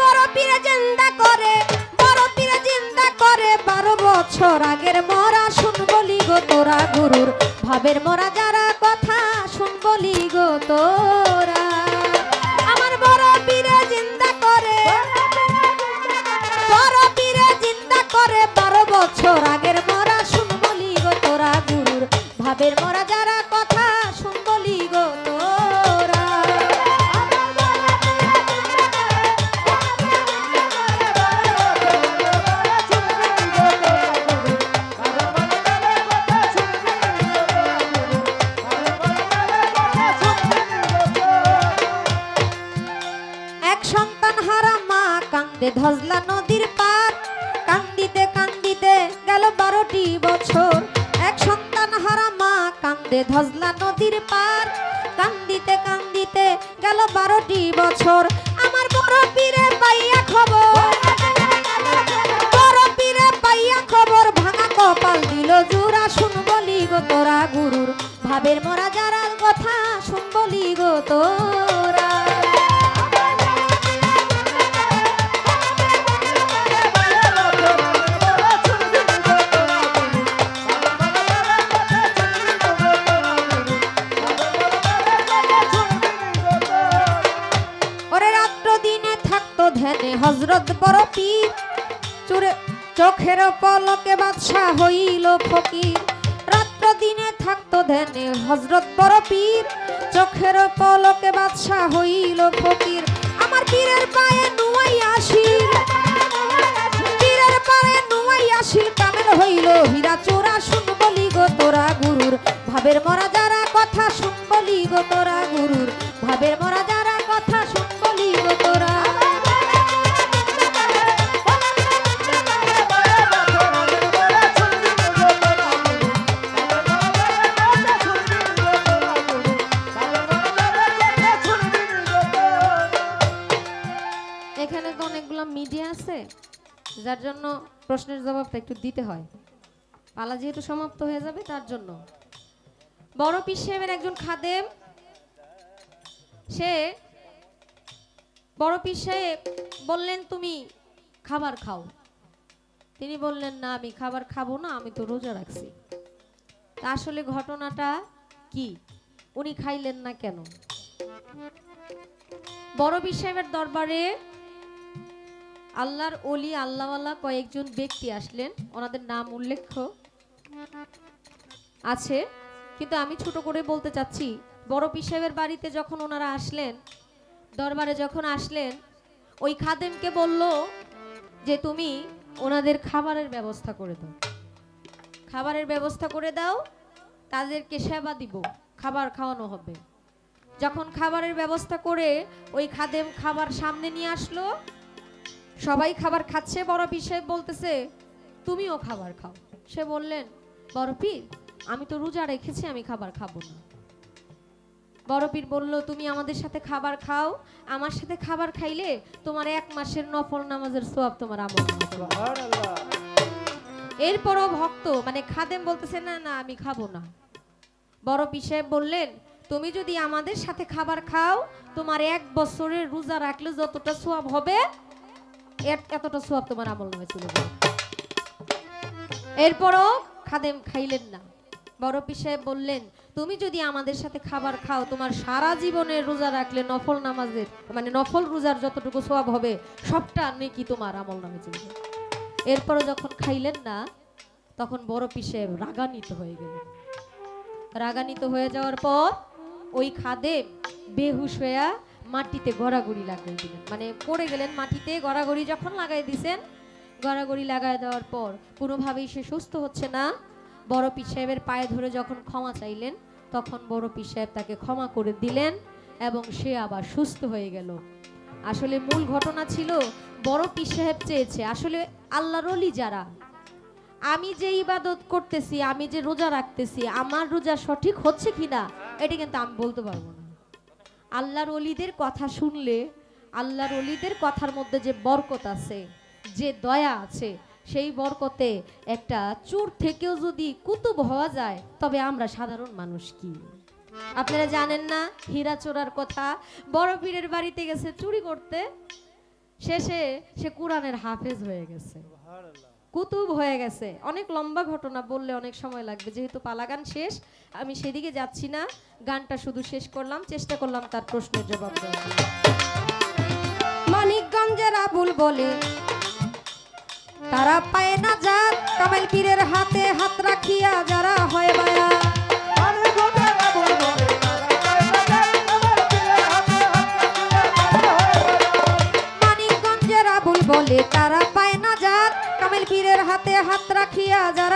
বড় পীরে জিন্দা করে, বড় পীরে জিন্দা করে, বারো বছর আগের মরা শুন বলি গো তোরা গুরুর। ভাবের মরা যারা কথা শুন বলি গো তোরা। কান্দে ধজলা নদীর পার, কান্দিতে কান্দিতে গেল বারোটি বছর। এক সন্তান হারা মা কান্দে ধজলা নদীর পার, কান্দিতে কান্দিতে গেল বারোটি বছর। আমার বড় পীরে পাইয়া খবর, বড় পীরে পাইয়া খবর, ভাঙা কপাল দিল জুরা, শুন বলি গো তোরা গুরুর। ভাবের মরা যারা কথা শুন বলি গো তোরা। হজরত বড় পীর চুরে চোখের পলকে বাদশাহ হইল ফকির। রাত্র দিনে থাকতো ধ্যানে হজরত বড় পীর চোখের পলকে বাদশাহ হইল ফকির। আমার পীরের পায়ে নুয়াই আসিল পীরের পায়ে নুয়াই আসিল কামেল হইল হীরা চোরা। এখানে তো অনেকগুলো মিডিয়া আছে, যার জন্য প্রশ্নের জবাবটা একটু দিতে হয়। পালা যেহেতু সমাপ্ত হয়ে যাবে, তার জন্য। বড় পীর সাহেবের একজন খাদেম, সে বড় পীর সাহেব বললেন, তুমি খাবার খাও। তিনি বললেন, না, আমি খাবার খাব না, আমি তো রোজা রাখছি। তা আসলে ঘটনাটা কি? উনি খাইলেন না কেন? বড় পীর সাহেবের দরবারে আল্লাহর অলি আল্লাহওয়ালা কয়েকজন ব্যক্তি আসলেন। ওনাদের নাম উল্লেখ্য আছে, কিন্তু আমি ছোট করে বলতে চাচ্ছি, বড় পীর সাহেবের বাড়িতে যখন ওনারা আসলেন, দরবারে যখন আসলেন, ওই খাদেমকে বলল যে, তুমি ওনাদের খাবারের ব্যবস্থা করে দাও। খাবারের ব্যবস্থা করে দাও, তাদেরকে সেবা দিব, খাবার খাওয়ানো হবে। যখন খাবারের ব্যবস্থা করে ওই খাদেম খাবার সামনে নিয়ে আসলো সবাই খাবার খাচ্ছে বড় পীর সাহেব বলতেছে তুমিও খাবার খাও। সে বললেন বড় পীর আমি তো রোজা রেখেছি আমি খাবার খাব না। বড় পীর বলল তুমি আমাদের সাথে খাবার খাও আমার সাথে খাবার খাইলে তোমার এক মাসের নফল নামাজের সোয়াব তোমার আমল। এরপরও ভক্ত মানে খাদেম বলতেছে না না আমি খাব না। বড় পীর সাহেব বললেন তুমি যদি আমাদের সাথে খাবার খাও তোমার এক বছরের রোজা রাখলে যতটা সোয়াব হবে এতটা সোয়াব তোমার আমল নামে এরপরও খাদেম খাইলেন না। বড় সাহেব বললেন, তুমি যদি আমাদের সাথে খাবার খাও, তোমার সারা জীবনের রোজা রাখলে নফল নামাজের মানে নফল রোজার যতটুকু সোয়াব হবে, সবটা নেকি তোমার আমল নামে চলে এরপরও যখন খাইলেন না, তখন বড় সাহেব রাগান্বিত হয়ে গেলেন। রাগান্বিত হয়ে যাওয়ার পর ওই খাদেম বেহুশ হইয়া মাটিতে গড়াগড়ি লাগাই দিলেন। মানে পড়ে গেলেন মাটিতে গড়াগড়ি যখন লাগাই দিছেন, গড়াগড়ি লাগাই দেওয়ার পর কোনোভাবেই সে সুস্থ হচ্ছে না। বড় পীর সাহেবের পায়ে ধরে যখন ক্ষমা চাইলেন, তখন বড় পীর সাহেব তাকে ক্ষমা করে দিলেন এবং সে আবার সুস্থ হয়ে গেল। আসলে মূল ঘটনা ছিল, বড় পীর সাহেব চেয়েছে, আসলে আল্লাহর অলি যারা, আমি যে ইবাদত করতেছি, আমি যে রোজা রাখতেছি, আমার রোজা সঠিক হচ্ছে কিনা, এটা কিন্তু আমি বলতে পারব না। আল্লাহর অলিদের কথা শুনলে, আল্লাহর অলিদের কথার মধ্যে যে বরকত আছে, যে দয়া আছে, সেই বরকতে একটা চুর থেকেও যদি কুতুব হওয়া যায়, তবে আমরা সাধারণ মানুষ কি? আপনারা জানেন না হীরা চোরার কথা? বড় পীরের বাড়িতে গেছে চুরি করতে, শেষে সে কোরআনের হাফেজ হয়ে গেছে। কুতুব হয়ে গেছে। অনেক লম্বা ঘটনা বললে অনেক সময় লাগবে। যেহেতু পালাগান শেষ, আমি সেদিকে যাচ্ছি না। গানটা শুধু শেষ করলাম, চেষ্টা করলাম তার প্রশ্নের জবাব মানিকগঞ্জের আবুল বলে, তারা পায় না যাক কামেল পীরের হাতে হাত রাখিয়া যারা হয় দিয়া যারা